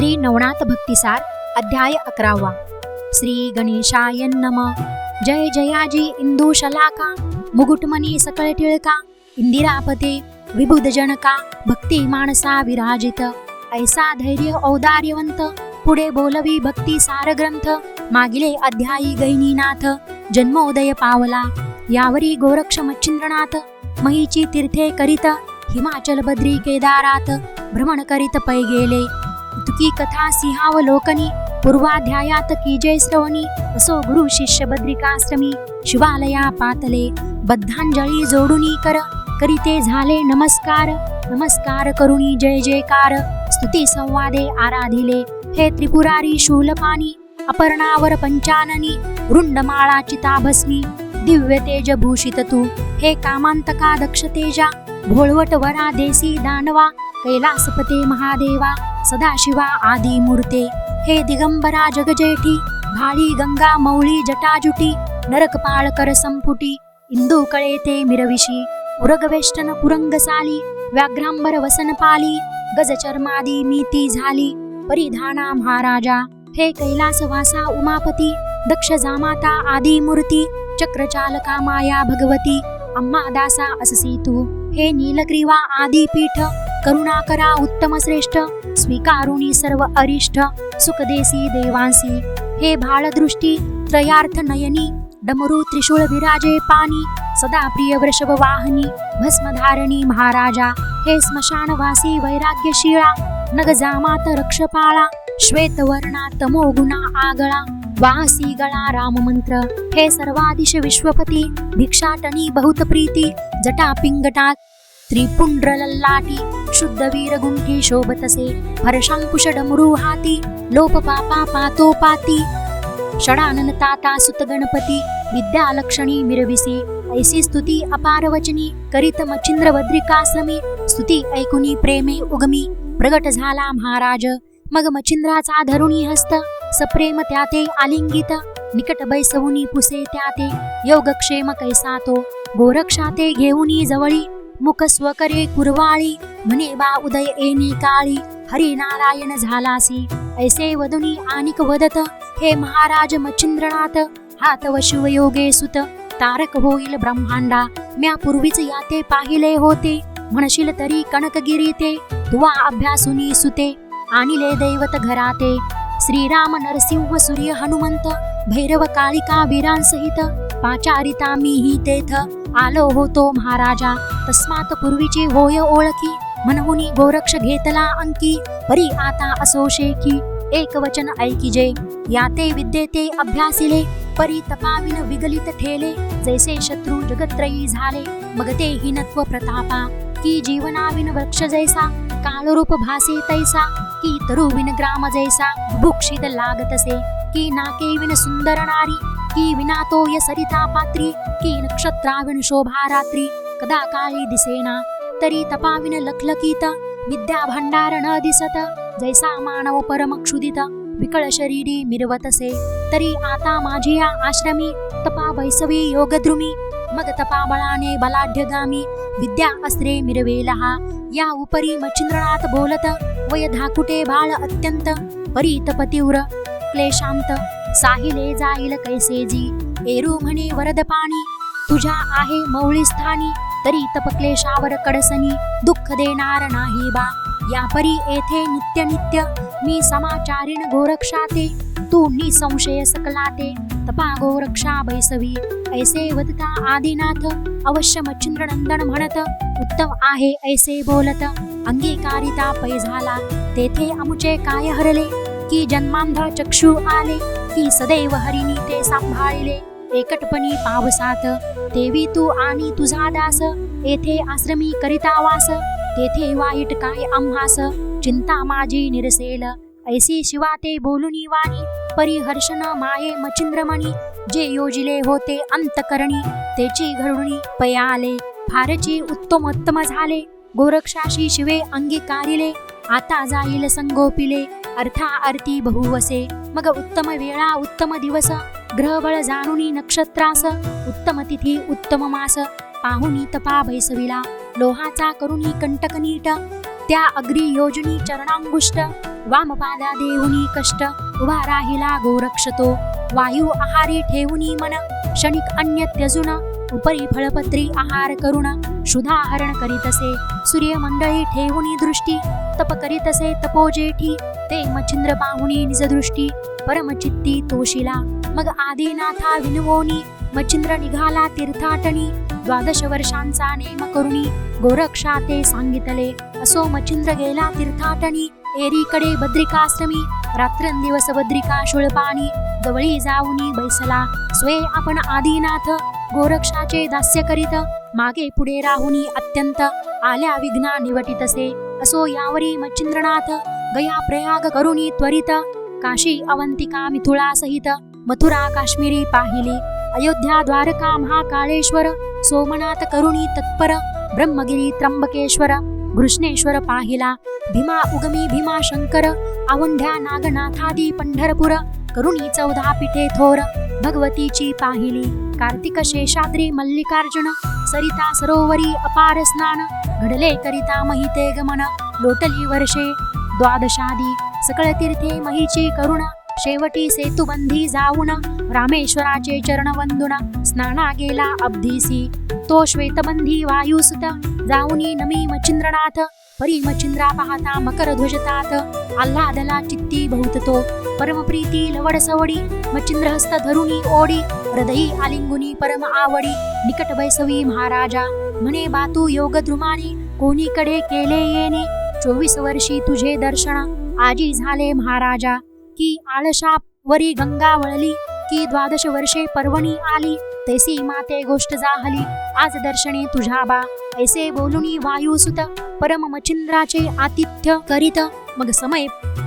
श्री नवनाथ भक्तिसार अध्याय अकरावा. श्री गणेशाय नम. जय जयाजी इंदू शलाका मुकुटमणी सकळ टिळका इंदिरापते विबुध जनका भक्ती माणसा विराजित. ऐसा धैर्य औदार्यवंत पुढे बोलवी भक्ती सार ग्रंथ मागिले अध्यायी गैनीनाथ जन्मोदय पावला. यावरी गोरक्ष मच्छिंद्रनाथ महीची तीर्थे करीत हिमाचल बद्री केदारात भ्रमण करीत पै गेले की कथा सिंहावलोकनी पूर्वाध्यायात की जय श्रवणी असो गुरु शिष्य बद्रिकाश्रमी शिवालया पातले बद्धांजळी जोडुनी कर करीते झाले नमस्कार नमस्कार करुणी जय जयकार स्तुती संवादे आराधिले हे त्रिपुरारी शूलपानी अपर्णावर पंचाननी रुंडमाळा चिताभस्मी दिव्य तेज भूषित तू हे कामांतका दक्ष तेजा भोळवट वरा देसी दानवा कैलासपते महादेवा सदाशिवा आदी मूर्ते हे दिगंबरा जगजेठी भाळी गंगा मौळी जटाजुटी नरकपाळ कर संपुटी इंदू कळे ते मिरविशी उरगवेष्टन कुरंगसाली व्याघ्रांबर वसनपाली गजचर्मादी मीती झाली परिधाना महाराजा हे कैलासवासा उमापती दक्ष जामाता आदी मूर्ती चक्रचालका माया भगवती अम्मा दासा अससी तू हे नीलग्रीवा आदी पीठ करुणाकरा उत्तम श्रेष्ठ स्वीकारुणी सर्व अरिष्ठ सुखदेसी देवांसी। हे भाळदृष्टी त्रयार्थ नयनी डमरू त्रिशूळ विराजे पाणी। सदा प्रिय वृषभ वाहनी भस्मधारणी महाराजा। हे स्मशानवासी वैराग्यशीळा नगजामात रक्षपाळा श्वेतवर्णा तमोगुणा आगळा। वासी गळा राममंत्र हे सर्वादिश विश्वपती भिक्षाटनी बहुत प्रीती जटा पिंगटात त्रिपुण्ड्रलल्लाटी लल्लाटी शोभतसे हर्षांकुश डमरू हाती लोप पातो. पाती विद्यालक्षणी मिरविसी ऐसी स्तुती अपारवचनी करितमचिंद्रवद्रिकाश्रमी करीत स्तुती ऐकुनी प्रेमे उगमी. प्रगट झाला महाराज मग मचिंद्राचा धरुणी हस्त सप्रेम त्याते आलिंगित निकट बैसवुनी पुसे त्याते योगक्षेम कैसा तो गोरक्षाते घेऊनी जवळी. मुख स्वकरे कुरवाळी म्हणे बा उदय येणे काळी हरी नारायण झालासी. ऐसे वदुनी आणिक वदत हे महाराज मच्छिंद्रनाथ हात व शिवयोगे सुत. तारक होईल ब्रह्मांडा म्या पूर्वीच याते पाहिले होते. म्हणशील तरी कणकगिरी ते तुवा अभ्यासुनी सुते. आणिले दैवत घराते. श्रीराम नरसिंह सूर्य हनुमंत भैरव कालिका वीरांसहित. पाचारिता मीही तेथ आलो होतो महाराजा. तस्मात पूर्वीची होय ओळखी. म्हणहुनी गोरक्ष घेतला अंकी. परी आता असोशेकी एक वचन ऐकिजे. याते विद्येते अभ्यासिले. परी तपाविन विगलित ठेले. जैसे शत्रू जगत्रयी झाले. मग ते हिनत्व प्रतापा. की जीवनाविन वृक्ष जैसा. कालरूप भासे तैसा. की तरुविन ग्राम जैसा. भुक्षित लागतसे. की नाकेविन सुंदर नारी. की विना तो य सरिता पात्री की नक्षत्राविण शोभा रात्री। कदा काळी दिसेना तरी तपाविन लखलकीत। विद्या भंडार न दिसत जैसा मानव परमक्षुदित विकळ शरीरी मिरवतसे तरी आता माझी या आश्रमी। तपा वैसवी योगद्रुमी मग तपा बळाने बलाढ्यगामी। विद्या अस्त्रे मिरवेला या उपरी मच्छिंद्रनाथ बोलत। वय धाकुटे बाळ अत्यंत परीत पतिव्र क्लेशांत। साहिले जाईल कैसेजी पेरू म्हणे वरद पाणी. तुझ्या आहे मौळी स्थानी. तरी तपक्लेशावर कडसनी. दुःख देणार नाही बा. या परी येथे नित्य नित्य मी समाचारीण गोरक्षाते. तू निसंशय सकलाते. तपा गोरक्षा बैसवी. ऐसे वदता आदिनाथ. अवश्य मच्छिंद्र नंदन म्हणत उत्तम आहे ऐसे बोलत. अंगीकारिता पै झाला. तेथे अमुचे काय हरले? की जन्मांध चक्षु आले? की सदैव हरिणी ते सांभाळिले. एकटपणी पावसात. देवी तू आणि तुझा दास. येथे आश्रमी करिता वास. तेथे वाईट काय आम्हास? चिंता माझी निरसेल. ऐसी शिवा ते बोलुनी वाणी. परिहर्षण माये मचिंद्रमणी. जे योजिले होते अंतकरणी. तेची घडुणी पयाले. फारची उत्तमोत्तम झाले. गोरक्षाशी शिवे अंगीकारिले. आता जाईल संगोपिले. अर्था अर्थी बहुवसे। मग उत्तम वेळा उत्तम दिवस। ग्रहबळ जाणुनी नक्षत्रास। उत्तम तिथी उत्तम मास। पाहुनी तपा भैसविला। लोहाचा करुणी कंटक नीट। त्या अग्री योजनी चरणांगुष्ट। वामपादा देहुनी कष्ट। उभा राहिला गोरक्षतो। वायू आहारी ठेवुनी मन। क्षणिक अन्य त्यजुना। उपरी फळपत्री आहार करुण शुधाहरण करीतसे. सूर्यमंडळी ठेवूनी दृष्टी तप करीतसे तपो जेठी. ते मच्छिंद्र पाहुणी निज दृष्टी परमचित्ती तोशिला. मग आदिनाथा विनवोनी मच्छिंद्र निघाला तीर्थाटणी. द्वादश वर्षांचा नेम करुणी गोरक्षा ते सांगितले. असो मच्छिंद्र गेला तीर्थाटणी. एरीकडे बद्रिकाश्रमी रात्रंदिवस बद्रिका शुळपाणी. जवळी जाऊनी बैसला. स्वे आपण आदिनाथ गोरक्षाचे दास्य करीत मागे पुढे राहुनी अत्यंत आल्या विघ्ना निवटितसे. असो यावरी मच्छिंद्रनाथ गया प्रयाग करुणी त्वरित. काशी अवंतिका मिथुळा सहित मथुरा काश्मीरी पाहिली. अयोध्या द्वारका महाकाळेश्वर सोमनाथ करुणी तत्पर ब्रह्मगिरी त्र्यंबकेश्वर घृष्णेश्वर पाहिला. भीमा उगमी भीमा शंकर आवंढ्या नागनाथादी पंढरपूर करुणी चौदा पिठे थोर. भगवतीची पाहिली. कार्तिक शेषाद्री मल्लिकार्जुन सरिता सरोवरी अपार स्नान घडले करिता महिते गमन लोटली वर्षे द्वादशादी सकळ तीर्थे महीची करुण शेवटी सेतुबंधी जाऊन रामेश्वराचे चरण वंदुन स्नाना गेला अब्धीसी तो श्वेतबंधी वायुसुत जाऊनी नमी मच्छिंद्रनाथ परिमचिंद्रा मच्छिंद्रा पाहता मकर ध्वजतात आल्हादला चित्ती बहुततो। परमप्रीती लवड सवडी मच्छिंद्र हस्त धरुणी ओडी हृदयी आलिंगुनी परम आवडी निकट बैसवी महाराजा। म्हणे बातू योग द्रुमानी कोणीकडे केले येणे? चोवीस वर्षी तुझे दर्शन आजी झाले महाराजा। की आळशा वरी गंगा वळली की द्वादश वर्षे पर्वणी आली तैसी माते गोष्ट जाहली आज दर्शने तुझ्या बा। ऐसे बोलुनी वायुसुत परम मचिंद्राचे आतिथ्य करीत. मग समय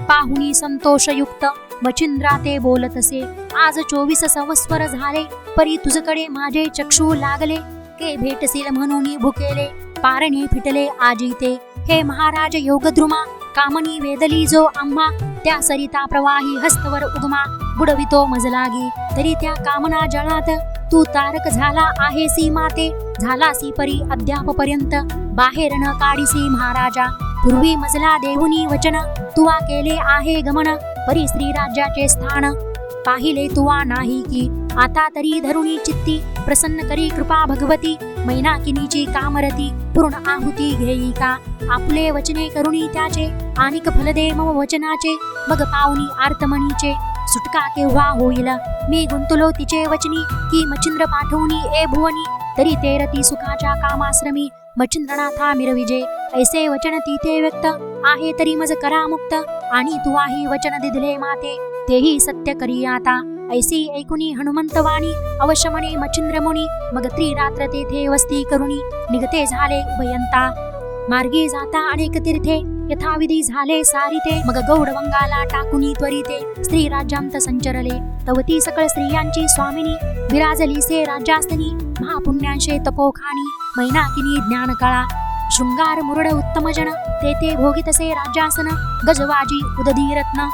पाहुनी संतोषयुक्त मचिंद्रा ते बोलतसे आज चोवीस संवस्वर झाले परी तुझकडे माझे चक्षु लागले. के भेटसील म्हणून भुकेले पारणे फिटले आजीते हे महाराज योगद्रुमा कामनी वेदली जो आम्हा त्या सरिता प्रवाही हस्तवर उगमा. बुडवितो मजलागी तरी त्या कामना जळात. तू तारक झाला आहे सीमाते. झालासी परी अद्यापपर्यंत बाहेर न काढिसी महाराजा. पूर्वी मजला देहुनी वचन तुवा केले आहे गमन परी श्री राज्याचे स्थान. पाहिले तुवा नाही की आता तरी धरुणी चित्ती प्रसन्न करी कृपा भगवती मैनाकिनीची कामरती पूर्ण आहुती घेई का? आपले वचने करुणी त्याचे आनिक फलदे मम वचनाचे मग पावनी आर्तमणीचे सुटका केव्हा होईल. मी गुंतलो तिचे वचनी. की मच्छिंद्र पाठवणी ए भुवनी. तरी ते रती सुखाच्या कामाश्रमी. मच्छिंद्रनाथा मिरविजे ऐसे वचन तिथे व्यक्त. आहे तरी मज करा मुक्त. आणि तुवाही वचन दिधले माते तेही सत्य करी आता. ऐसी ऐकुनी हनुमंत वाणी. अवश्य म्हणे मच्छिंद्र मुनी. मग त्रिरात्र तेथे वस्ती करुणी निगते झाले उभयंता. मार्गी जाता अनेक तीर्थे यथाविधी झाले सारिते. मग गौडवंगाला टाकुनी त्वरिते. स्त्री राज्यांत संचरले. तवती सकळ स्त्रियांची स्वामिनी. विराजली से राज्यास्तनी. महापुण्यांशे तपोखानी. मैनाकिनी ज्ञानकळा. शृंगार मुरड उत्तम जन तेथे भोगितसे राज्यासन. गजवाजी उदधीरत्न.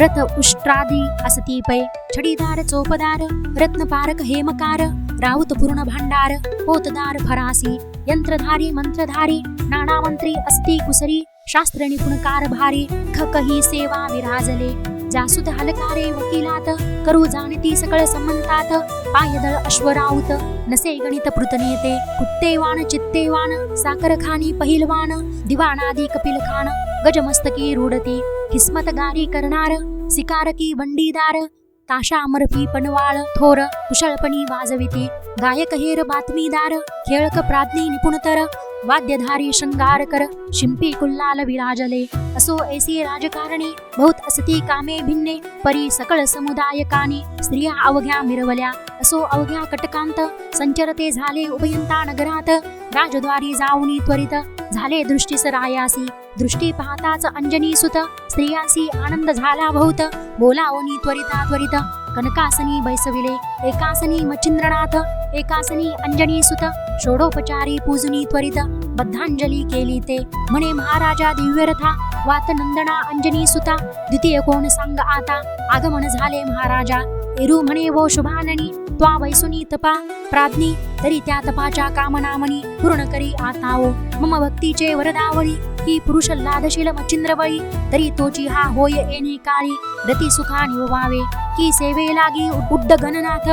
रथ उष्ट्रादी असती पै छडीदार चोपदार. रत्नपारक हेमकार. राऊत पूर्ण भांडार पोतदार फरासी यंत्रधारी मंत्रधारी नाना मंत्री असती कुसरी शास्त्र निपुण कारभारी खकही सेवा विराजले जासुत हलकारे वकिलात करू जाणती सकळ संमंतात पायदळ अश्वराऊत नसे गणित पृतनेते कुत्तेवान चित्तेवान साखरखानी पहिलवान दिवाणादी कपिल खान गजमस्तकी रूढती किस्मत गारी करणार सिकारकी बंडीदार ताशा अमरफी पनवाळ थोर कुशळपणी वाजविती. गायक हेर बातमीदार खेळक प्राज्ञी निपुणतर. वाद्यधारी शृंगारकर शिंपी कुल्लाल विराजले. असो ऐसी राजकारणी बहुत असती कामे भिन्ने. परी सकळ समुदायकानी स्त्रिया अवघ्या मिरवल्या. असो अवघ्या कटकांत संचरते झाले उभयंता नगरात. राजद्वारी जाऊनी त्वरित झाले दृष्टीस रायासी. दृष्टी पाहताच अंजनी सुत स्त्रियासी आनंद झाला बहुत. बोलावनी त्वरिता त्वरित. कनकासनी बैसविले एकासनी मच्छिंद्रनाथ एकासनी अंजनी सुत. षोडोपचारी पूजनी त्वरित. बद्धांजली केली ते. म्हणे महाराजा दिव्यरथा. वात नंदना अंजनी सुता. द्वितीय कोण सांग आता. आगमन झाले महाराजा. एरू म्हणे वो शुभाननी त्वा वैसुनी तपा प्राज्ञी तरी त्या तपाच्या कामनामणी पूर्ण करी आताओ मम भक्तीचे वरदावळी ही पुरुष लादशील मच्छिंद्रवळी तरी तोची हा होय येणे काळी रती सुखा निवावे की सेवे लागी उड्ड गणनाथ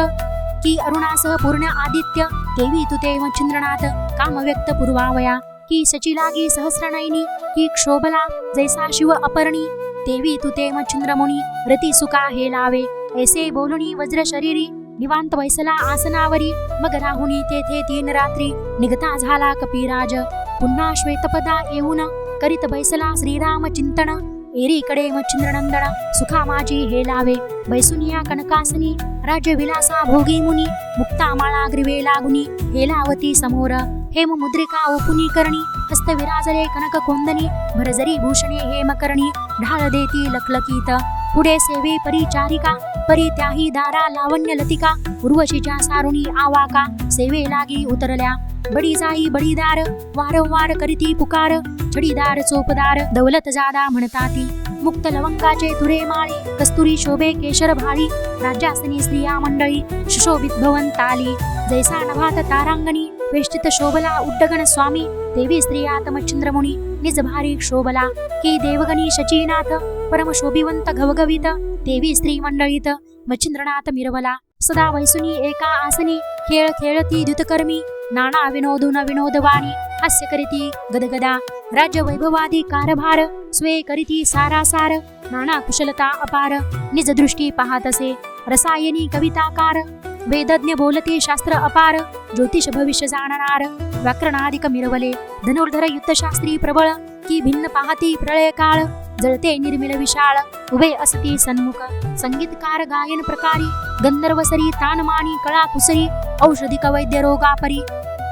की अरुणासह पूर्ण आदित्य देवी तुते मच्छिंद्रनाथ काम व्यक्त पूर्वावया. की सची लागी सहस्रनयनी की क्षोभला जैसा शिव अपर्णी देवी तुते मच्छिंद्रमुनी रती सुखा हे लावे. ऐसे बोलुनी वज्र शरीरी निवांत बैसला आसनावरी मग राहुनी तेथे तीन रात्री निघता झाला कपिराज. पुन्हा श्वेतपदा येऊन करीत बैसला श्रीराम चिंतन. एरीकडे मच्छिंद्रनंदन सुखा माझी हे लावे. बैसुनिया कनकासनी राज्य विलासा भोगी मुनी मुक्ता माळा ग्रीवे लागुनी हेलावती समोर. हेम मुद्रिका ओपुनी करणी हस्त विराजले कनक कोंदनी भरजरी भूषणे हेमकर्णी ढाळ देती लखलकीत. पुढे सेवे परिचारिका परी त्याही दारा लावण्य लतिका उर्वशीच्या सारुणी आवाका सेवे लागी उतरल्या. बडी जाई बडीदार वारंवार करीती पुकार छडीदार चोपदार दौलत जादा म्हणताती. मुक्त लवंगाचे तुरे माळे कस्तुरी शोभे केशर भाळी राज्यासनी स्त्रिया मंडळी सुशोभित भवन ताली. जैसा नभात तारांगणी वेष्टित शोभला उड्डगण स्वामी देवी स्त्रियात मच्छिंद्रमुनी निज भारी शोभला की देवगणी शचीनाथ परम शोभिवंत घवघवीत देवी स्त्री मंडळीत मच्छिंद्रनाथ मिरवला सदा वैसुनी एका आसनी खेळ खेळती द्युतकर्मी नाना विनोदुन विनोदवाणी हास्य करीती गदगदा राज्य वैभवादी कारभार स्वे करीती सारासार नाना कुशलता अपार निज दृष्टी पाहतसे रसायनी कविताकार वेदज्ञ बोलते शास्त्र अपार ज्योतिष भविष्य जाणणार व्याकरणाधिक मिरवले धनुर्धर युद्धशास्त्री प्रबळ की भिन्न पाहती प्रळय काळ जळते निर्मिल विशाळ उभे असती सन्मुख संगीतकार गायन प्रकारी गंधर्वसरी तानमानी कळा कुसरी औषधिक वैद्य रोगापरी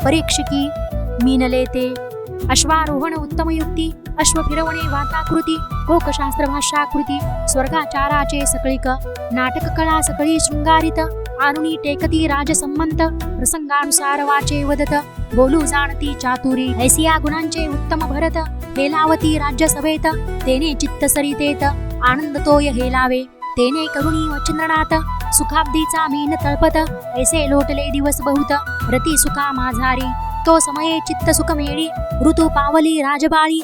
परीक्षिकी मीनले ते अश्वारोहण उत्तम युक्ती अश्व फिरवणे वाताकृती कोकशास्त्र भाषाकृती स्वर्गाचाराचे सकळीक नाटक कला सकळी शृंगारित आरुणी टेकती राजसंमंत प्रसंगानुसार वाचे वदत. बोलू जाणती चातुरी. ऐसिया गुणांचे उत्तम भरत. हेलावती राज्यसभेत. तेने चित्त सरितेत. आनंद तोय हेलावे. तेने करुणी वचंद्रनाथ सुखाब्दीचा मीन तळपत. ऐसे लोटले दिवस बहुत. रती सुखा माझारी. तो समये चित्त सुख मेळी. ऋतू पावली राजबाळी.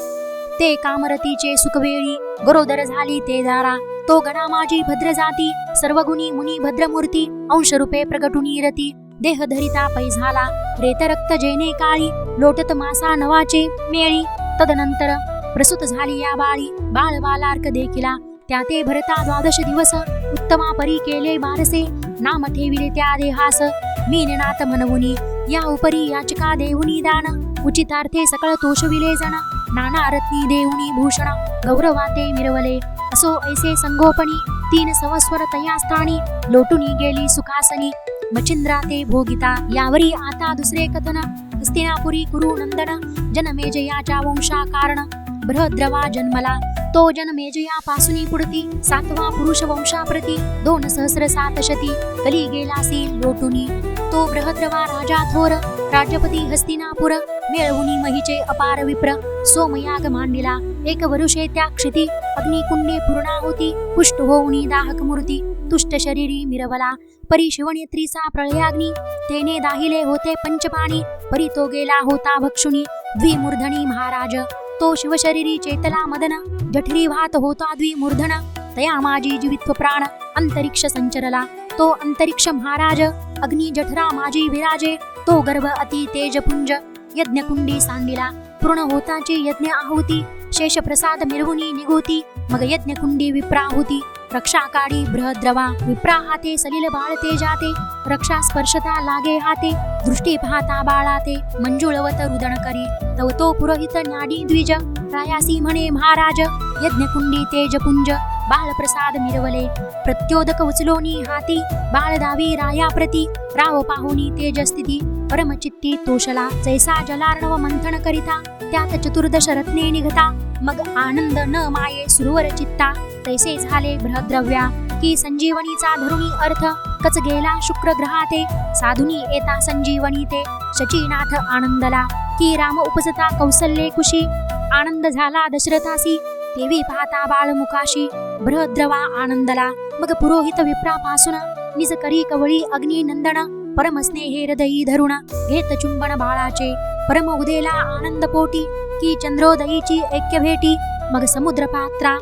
ते कामरतीचे सुखवेळी गरोदर झाली ते दारा तो गणा माझी भद्र जाती सर्वगुणी मुनी भद्रमूर्ती अंश रूपे प्रगटुनी रती देह धरिता पै झाला रेत रक्त जेने काळी लोटत मासा नवाचे मेळी. तदनंतर प्रसूत झाली या बाळी बाळ बालार्क देखिला. त्या ते भरता द्वादश दिवस उत्तमा परी केले बारसे. नाम ठेविले त्या देहास मी निनात म्हणवुनी या उपरी याचिका देऊनी दान उचितार्थे सकळ तोषविले जण नाना रत्नी देऊनी भूषण गौरवाते मिरवले. असो ऐसे संगोपनी तीन संवस्वर तया स्थानी लोटुनी गेली सुखासनी मचिंद्रा ते भोगिता यावरी आता दुसरे कथन हस्तिनापुरी कुरु नंदन जनमेजयाच्या वंशा कारण बृहद्रवा जन्मला तो जनमेजया पासुनी पुढती सातवा पुरुष वंशाप्रती दोन सहस्र सात शती कली गेलासी लोटुनी तो बृहद्रवा राजा थोर राज्यपती हस्तिनापुर मिळवुनी महिचे अपार विप्र सोमयाग मांडिला एक वरुषे त्या क्षिती अग्निकुंडे पूर्णाहुती पुष्ट होऊनी दाहक मूर्ती तुष्ट शरीरी मिरवला परी शिवनेत्रीचा प्रळयाग्नी तेने दाहिले होते पंचपाणी परी तो गेला होता भक्षुनी द्विमूर्धनी महाराज तो शिवशरीरी चेतला मदन जठरी भात होता द्विमूर्धन तया माझी जीवित्व प्राण अंतरिक्ष संचरला तो अंतरिक्ष महाराज अग्नि जठरा माझी विराजे तो गर्भ अति तेजपुंज यज्ञकुंडी सांडिला पूर्ण होताची यज्ञ आहुती. शेष प्रसाद मिरवुनी निघोती. मग यज्ञकुंडी विप्राहुती. रक्षा काढी बृहद्रवा विप्रा हाते सलिल बाळते जाते. रक्षा स्पर्शता लागे हाते. दृष्टी पाहता बाळाते. मंजुळवत रुदन करी. तव तो पुरोहित न्याडी द्विज. रायासी म्हणे महाराज यज्ञकुंडी तेजपुंज. बाळप्रसाद मिरवले. प्रत्योदक उचलोनी हाती बाळ दावी राया प्रती. राव पाहुनी तेजस्थिती परमचित्ती तोषला. जैसा जलार्णव मंथन करिता त्यात चतुर्दश रत्ने निघता. मग आनंद न माये सुरवर चित्ता. तैसे झाले बृहद्रव्या. की संजीवनीचा धरुणी अर्थ कच गेला शुक्र ग्रहाते. साधुनी येता संजीवनी ते शचीनाथ आनंदला. की राम उपसता कौसल्ये कुशी आनंद झाला दशरथासी. देवी पाहता बाळमुखाशी बृहद्रवा आनंदला मग पुरोहित विप्रापासून निज करी कवळी अग्नी नंदन परम स्नेहे हृदयी धरुण घेत चुंबन बाळाचे परम उदेला आनंद पोटी की चंद्रोदयीची ऐक्य भेटी मग समुद्र पात्रा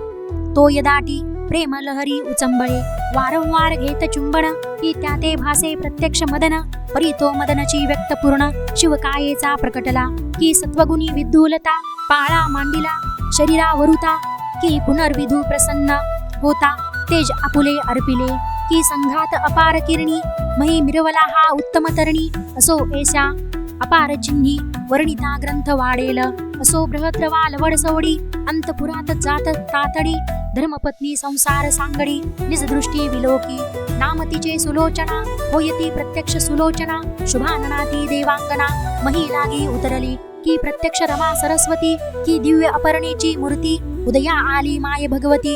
तो यदाटी प्रेम लहरी उचंबळे वारंवार घेत चुंबन की त्या ते भासे प्रत्यक्ष मदन परी तो मदनची व्यक्त पूर्ण शिवकायेचा प्रकटला की सत्वगुणी विद्युलता पाळा मांडिला शरीरावरुता की पुनर्विधू प्रसन्न होता. तेज आपुले अर्पिले की संघात अपार किरणी मही मिरवला हा उत्तम तरणी असो ऐशा अपार चिन्ही वर्णिता ग्रंथ वाढेल असो बृहद्रवा लवड सवडी अंतपुरात जात तातडी धर्मपत्नी संसार सांगडी निज दृष्टी विलोकी नामतीचे सुलोचना होयती प्रत्यक्ष सुलोचना शुभाननाती देवांगना मही लागी उतरली की प्रत्यक्ष रमा सरस्वती की दिव्य अपर्णीची मूर्ती उदया आली माय भगवती.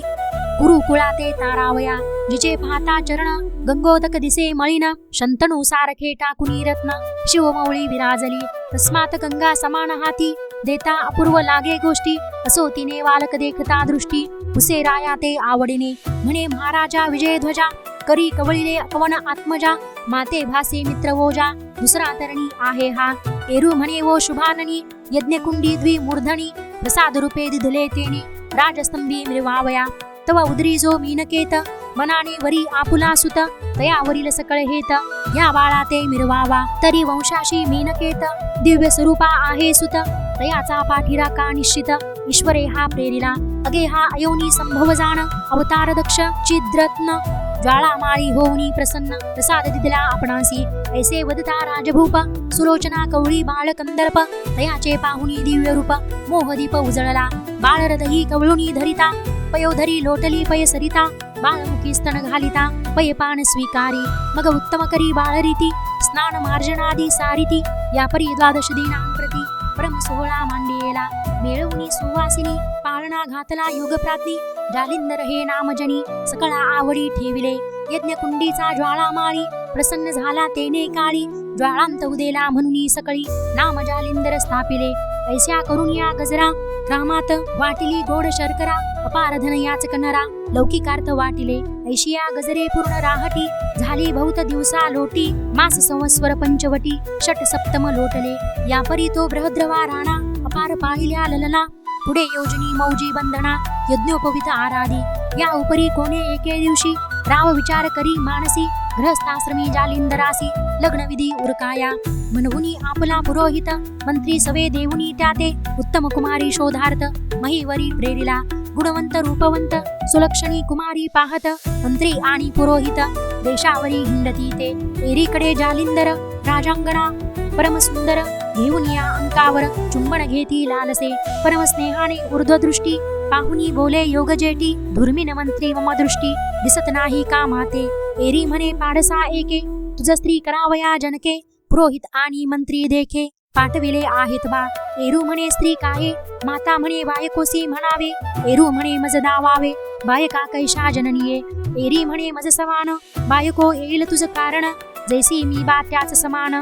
गुरुकुळाते तारावया जिचे पाहता चरण गंगोदक दिसे मळीन शंतनू सारखे टाकुनी रत्न शिवमौळी विराजली. तस्मात गंगा समान हाती देता अपूर्व लागे गोष्टी असो तिने वालक देखता दृष्टी. उसे राया ते आवडीने म्हणे महाराजा विजय ध्वजा करी कवळीले पवन आत्मजा माते भासे मित्र वोजा. दुसरा तरणी आहे हा. एरू म्हणे वो शुभाननी यज्ञकुंडी द्वि मूर्धनी प्रसाद रूपे दिधले तेने राजस्तंभी मिरवावया तव उदरी जो मीनकेत मनाने वरी आपुला सुत तयावरील सकळ हेत या बाळा ते मिरवावा तरी वंशाशी मीनकेत दिव्य स्वरूपा आहे सुत तयाचा पाठीरा का निश्चित ईश्वरे हा प्रेरिला अगे हा अयोनी संभव जाण अवतार दक्ष चिद्रत्न ज्वाळा माळी होऊनी प्रसन्न. प्रसाद दिदला आपणासी. ऐसे वदता राजभूप. सुलोचना कवळी बाळ कंदर्प. तयाचे पाहुनी दिव्य रूप. मोहदीप उजळला. बाळरदही कवळुनी धरिता. पयोधरी लोटली पय सरिता. बाळमुखी स्तन घालिता. पय पान स्वीकारी. मग उत्तम करी बाळरीती. स्नान मार्जनादी सारिती. या परी द्वादश दिनां प्रती परम सोहळा मांडियेला. मेळवणी सुवासिनी. पाळणा घातला युग प्राती जालिंदर हे नामजनी सकळा आवडी ठेविले. यज्ञकुंडीचा ज्वाळा माळी प्रसन्न झाला तेने काळी. ज्वाळांत उदेला म्हणून सकळी नाम जालिंदर स्थापिले. ऐस्या करून या गजरा ग्रामात वाटिली गोड शर्करा अपार धन याच कनरा लौकिकार्थ वाटिले. ऐशिया गजरे पूर्ण राहटी झाली बहुत दिवसा लोटी मास संवस्वर पंचवटी षट सप्तम लोटले. या परी तो बृहद्रवा राणा अपार पाहिल्या ललना पुढे योजनी मौजी बंधना यज्ञोपवित आराधी. या उपरी कोणे एके दिवशी? राव विचार करी मानसी गृहस्थाश्रमी जालिंदरासी लग्नविधी उरकाया. म्हणूनी आपला पुरोहित मंत्री सवे देवुनी त्याते उत्तम कुमारी शोधार्थ महीवरी प्रेरिला. गुणवंत रूपवंत सुलक्षणी कुमारी पाहत मंत्री आणि पुरोहित देशावरी हिंडती ते एरीकडे जालिंदर राजांगणा परम सुंदर घेऊन या अंकावर चुंबन घेती लालसे. परम स्नेहाने ऊर्ध्वदृष्टी. पाहुनी बोले योगजेटी धुर्मिन मंत्री मम दृष्टी. दिसत नाही का माते? एरी म्हणे पाडसा एके. तुझ स्त्री करावया जनके. पुरोहित आणि मंत्री देखे. पाठविले आहेत बा. एरू म्हणे स्त्री काहे माता म्हणे बायकोसी म्हणावे. एरू म्हणे मज दावावे. बायका कैशा जननीये. एरी म्हणे मज समान बायको येईल तुझ कारण. जैसी मी बा त्याच समान.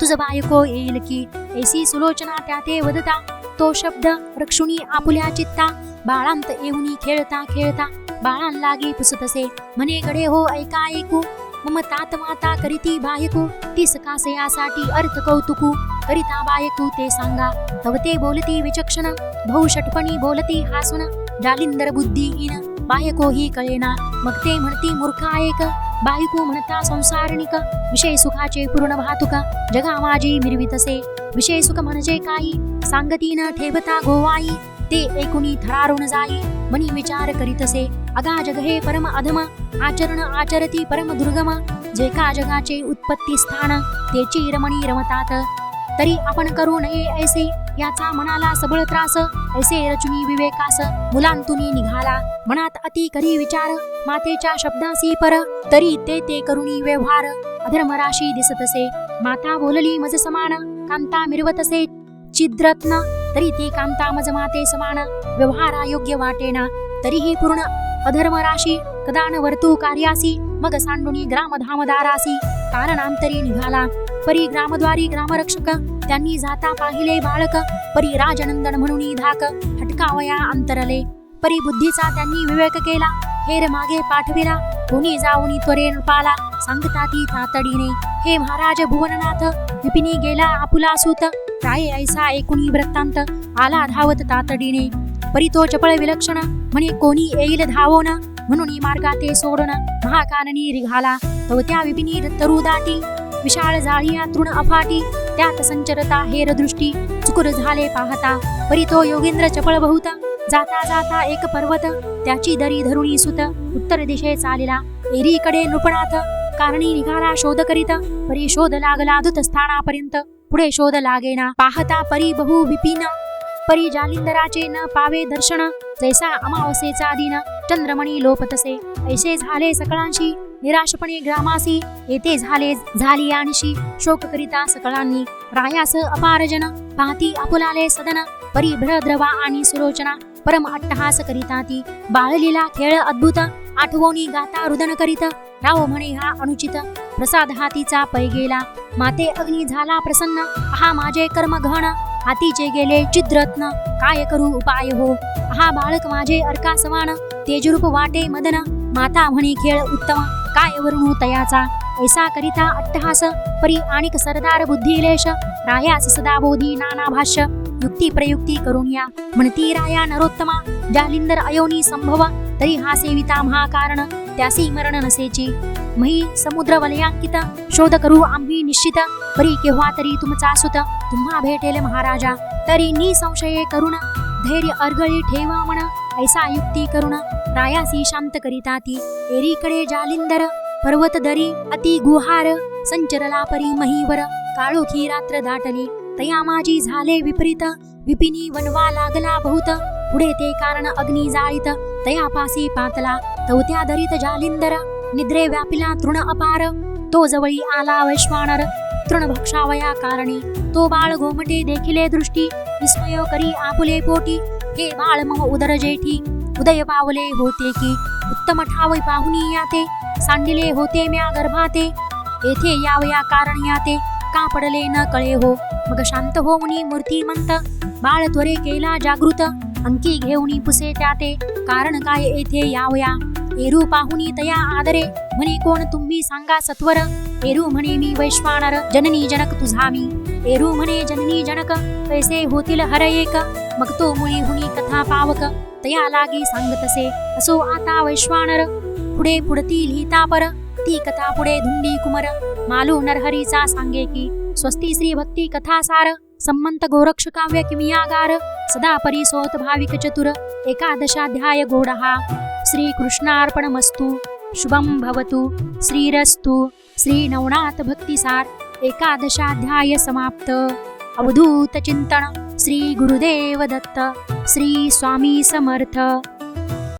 तुझ बायको येईल की? ऐसी सुलोचना त्या ते वदता. तो शब्द रक्षुणी आपुल्या चित्ता. बाळांत येऊनी खेळता खेळता. बाळां लागी पुसतसे. म्हणे गडे हो ऐका ऐकू मम तात माता करीती बायको ती सकासयासाठी अर्थ कौतुकू करिता बायकू ते सांगा तव ते बोलती विचक्षण भाऊ षटपणी बोलती हासून जालिंदर बुद्धिहीन बायको ही कळेना मग ते म्हणती मूर्खा एक बायको म्हणता संसारणिक विषय सुखाचे पूर्ण वाहतुक जगा माझी मिरवितसे विषय सुख म्हणजे काही सांगती न ठेवता गोवाई ते एकुणी थरारून जाई मनी विचार करीतसे अगा जग हे परम अधम आचरण आचरती परम दुर्गम जे का जगाचे उत्पत्ती स्थान तेची रमणी रमतात. तरी आपण करू नये ऐसे याचा मनाला सबळ त्रास ऐसे रचुनी विवेकास मुलांतुनी निघाला. मनात अति करी विचार मातेच्या शब्दासी पर तरी ते ते करुणी व्यवहार. अधर्मराशी दिसतसे माता बोलली मज समान कांता मिरवतसे. चिद्रत्न तरी ते कांता मज माते समान व्यवहारा योग्य वाटेना तरीही पूर्ण अधर्म राशी कदान वर्तू कार्यासी मग सांडुनी ग्रामधामदारासी कारणांतरी निघाला. परी ग्रामद्वारी ग्रामरक्षक त्यांनी जाता पाहिले बाळक परी राजनंदन म्हणून धाक हटकावया अंतरले. परी बुद्धीचा त्यांनी विवेक केला हेर मागे पाठविला कोणी जाऊनी त्वरे नृपाला सांगता ती तातडीने. हे महाराज भुवननाथ विपिनी गेला आपुला सूत काय ऐसा ऐकुणी वृत्तांत आला धावत तातडीने. परी तो चपळ विलक्षण. म्हणे कोणी येईल धावोन? म्हणून मार्गा ते सोडून. महाकाननी रिघाला. तव त्या विपिनी तरु दाटी. विशाळ जाळिया तृण अफाटी. त्यात संचरता हेर दृष्टी. चुकुर झाले पाहता. परी तो योगेंद्र चपळ बहुत. जाता जाता एक पर्वत. त्याची दरी धरुणी सुत. उत्तर दिशे चालिला. एरीकडे नृपणाथ. कारणी निघाला शोध करीत. परी शोध लागला दूत स्थानापर्यंत पुढे शोध लागेना. पाहता परी बहु विपिन. परी जालिंदराचे न पावे दर्शन जैसा अमावस्येचा दिन चंद्रमणी लोपतसे. ऐसे झाले सकळांशी निराशपणे ग्रामासी येथे झाले झाली आणशी शोक करिता सकळांनी. रायास अपारजन पाहती आपुलाले सदन परी भ्रद्रवा आणि सुलोचना परम अट्टहास करिता ती. बाळलीला खेळ अद्भुत आठवणी गाता रुदन करीत राव म्हणे हा अनुचित. प्रसाद हातीचा पै गेला माते अग्नी झाला प्रसन्न हा माझे कर्म घण हातीचे गेले चिद्रत्न काय करू उपाय हो? हा बाळक माझे अर्का समान तेजरूप वाटे मदन माता म्हणी खेळ उत्तम काय वरणू तयाचा? ऐसा करिता अट्टहास परी आणिक सरदार बुद्धिलेश रायास सदा बोधी नाना भाष्य युक्ती प्रयुक्ती करून या. म्हणती राया नरोत्तमा जालिंदर अयोनी संभव तरी हा सेविता महाकारण त्यासी मरण नसेची मही समुद्र वलयांकित शोध करू आम्ही निश्चित परी केव्हा तरी तुमचा सुत तुम्हा भेटेल महाराजा तरी निसंशये करुण धैर्य अर्गळी ठेवा म्हण ऐसा युक्ती करुण रायासी शांत करिता ती एरीकडे जालिंदर पर्वत दरी अति गुहार संचरला परी महीवर काळोखी रात्र दाटली तया माझी झाले विपरीत विपिनी वनवा लागला बहुत पुढे ते कारण अग्नी जाळीत तयापासी पातला तवत्या दरीत जालिंदर निद्रे व्यापिला तृण अपार तो जवळी आला वैश्वानर तृण भक्षावया कारणी तो बाळ घोमटे देखिले दृष्टी विस्मय करी आपुले पोटी हे बाळ मम उदर जेठी उदय पावले होते की उत्तम ठाव पाहुनी याते सांडिले होते म्या गर्भाते येथे यावया कारण याते का पडले न कळे हो मग शांत होऊनी मूर्तिमंत बाळ त्वरे केला जागृत अंकी घेऊनी पुसे त्याते कारण काय येथे यावया एरू पाहुनी तया आदरे म्हणे कोण तुम्ही सांगा सत्वर. एरू म्हणे मी वैश्वानर जननी जनक तुझा मी एरू म्हणे जननी जनक कैसे होतील हर एक. मग तो मुळी हुनी कथा पावक तया लागी सांगतसे असो आता वैश्वानर. पुढे पुढती लिहिता पर ती कथा पुढे धुंडी कुमर. मालू नरहरीचा सांगे की स्वस्ती श्री भक्ती कथा सार. संमंत गोरक्ष काव्य किमियागार. सदा परिसोत भाविक चतुर. एकादशाध्याय गोडहा श्रीकृष्णार्पणमस्तु। शुभं भवतु। श्रीरस्तु। श्रीनवनाथभक्तिसार। एकादशाध्यायसमाप्त भक्तिसार एकादशाध्याय समाप्त। श्री स्वामी समर्थ